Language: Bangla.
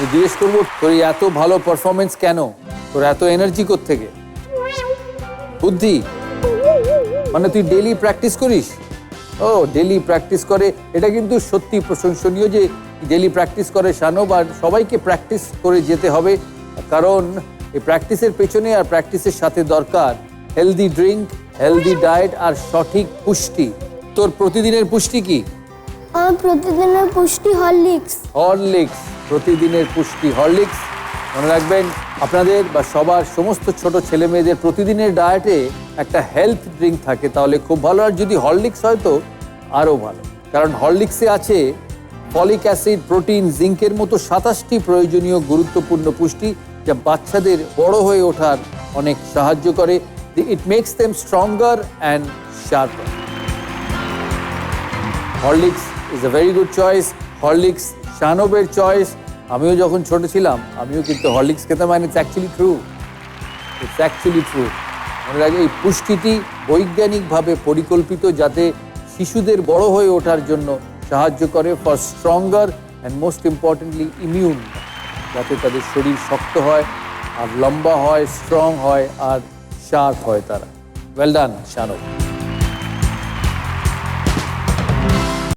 জিজ্ঞেস করব তোর এত ভালো পারফরমেন্স কেন? তোর এত এনার্জি থেকে বুদ্ধি। মানে তুই ডেলি প্র্যাকটিস করিস? ও ডেলি প্র্যাকটিস করে। এটা কিন্তু সত্যি প্রশংসনীয় যে ডেলি প্র্যাকটিস করে শানব আর সবাইকে প্র্যাকটিস করে যেতে হবে। কারণ এই প্র্যাকটিসের পেছনে আর প্র্যাকটিসের সাথে দরকার হেলদি ড্রিঙ্ক হেলদি ডায়েট আর সঠিক পুষ্টি। তোর প্রতিদিনের পুষ্টি কি? আমার প্রতিদিনের পুষ্টি হরলিক্স। হরলিক্স। প্রতিদিনের পুষ্টি হরলিক্স। মনে রাখবেন, আপনাদের বা সবার সমস্ত ছোট ছেলে মেয়েদের প্রতিদিনের ডায়েটে একটা হেলথ ড্রিঙ্ক থাকে, তাহলে খুব ভালো। আর যদি হরলিক্স হয় তো আরও ভালো। কারণ হরলিক্সে আছে ফলিক অ্যাসিড, প্রোটিন, জিঙ্কের মতো সাতাশটি প্রয়োজনীয় গুরুত্বপূর্ণ পুষ্টি, যা বাচ্চাদের বড় হয়ে ওঠার অনেক সাহায্য করে। It makes them stronger and sharper Horlicks is a very good choice Horlicks শানবের choice আমিও যখন ছোট ছিলাম, আমিও কিন্তু হরলিক্স খেতাম মানে it's actually true it's actually true মনে রাখবে, এই পুষ্টিটি বৈজ্ঞানিকভাবে পরিকল্পিত যাতে শিশুদের বড় হয়ে ওঠার জন্য সাহায্য করে for stronger and most importantly immune যাতে তাদের শরীর শক্ত হয়, আর লম্বা হয় স্ট্রং হয়, আর শার্প হয় তারা। Well done শানব